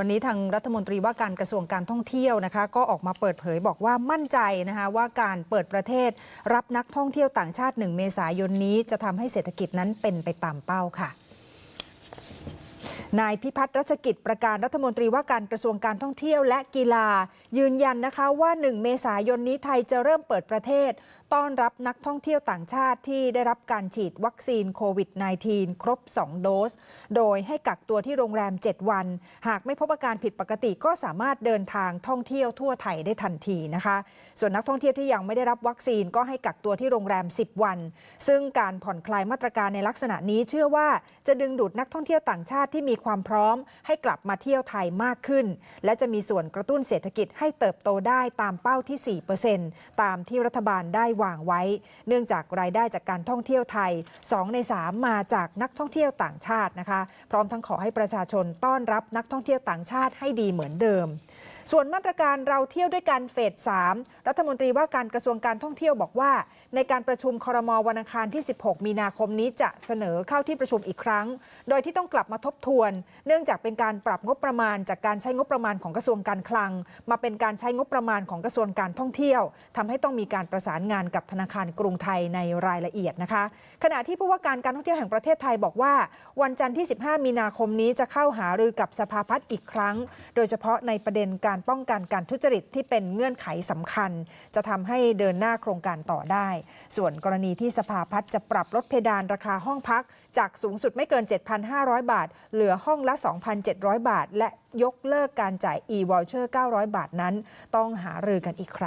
วันนี้ทางรัฐมนตรีว่าการกระทรวงการท่องเที่ยวนะคะ ก็ออกมาเปิดเผยบอกว่ามั่นใจนะคะว่าการเปิดประเทศรับนักท่องเที่ยวต่างชาติ 1 เมษายนนี้จะทำให้เศรษฐกิจนั้นเป็นไปตามเป้าค่ะ นายพิพัฒน์รัชกิจประการรัฐมนตรีว่าการกระทรวงการท่องเที่ยวและกีฬา ยืนยันนะคะว่า 1 เมษายนนี้ไทยจะเริ่มเปิดประเทศ ต้อนรับนักท่องเที่ยวต่างชาติที่ได้รับการฉีดวัคซีนโควิด -19 ครบ 2 โดส โดยให้กักตัวที่โรงแรม 7 วัน หากไม่พบอาการผิดปกติก็สามารถเดินทางท่องเที่ยวทั่วไทยได้ทันทีนะคะ ส่วนนักท่องเที่ยวที่ยังไม่ได้รับวัคซีนก็ให้กักตัวที่โรงแรม 10 วัน ซึ่งการผ่อนคลายมาตรการในลักษณะนี้เชื่อว่าจะดึงดูดนักท่องเที่ยวต่างชาติที่มีความพร้อมให้กลับมาเที่ยวไทยมากขึ้น และจะมีส่วนกระตุ้นเศรษฐกิจให้เติบโตได้ตามเป้าที่ 4%ตามที่รัฐบาลได้วางไว้ เนื่องจากรายได้จากการท่องเที่ยวไทย 2 ใน 3 มาจากนักท่องเที่ยวต่างชาตินะคะ พร้อมทั้งขอให้ประชาชนต้อนรับนักท่องเที่ยวต่างชาติให้ดีเหมือนเดิม ส่วนมาตรการเราเที่ยวด้วยกันเฟส3รัฐมนตรีว่าการกระทรวงการท่องเที่ยวบอกว่า ในการประชุมครมวันอังคารที่ 16 มีนาคมนี้จะเสนอเข้าที่ประชุมอีกครั้ง โดยที่ต้องกลับมาทบทวน เนื่องจากเป็นการปรับงบประมาณ จากการใช้งบประมาณของกระทรวงการคลัง มาเป็นการใช้งบประมาณของกระทรวงการท่องเที่ยวทำให้ต้องมีการประสานงานกับธนาคารกรุงไทยในรายละเอียดนะคะ ขณะที่ผู้ว่าการการท่องเที่ยวแห่งประเทศไทยบอกว่า วันจันทร์ที่ 15 มีนาคมนี้จะเข้าหารือกับสภาพัฒน์อีกครั้ง โดยเฉพาะในประเด็นการป้องกันการทุจริตที่เป็นเงื่อนไขสำคัญ จะทำให้เดินหน้าโครงการต่อได้ ส่วนกรณีที่สภาพัฒน์จะปรับลดเพดานราคาห้องพัก จากสูงสุดไม่เกิน 7,500 บาท เหลือห้องละ 2,700 บาท และยกเลิกการจ่าย e-voucher 900 บาทนั้น ต้องหารือกันอีกครั้ง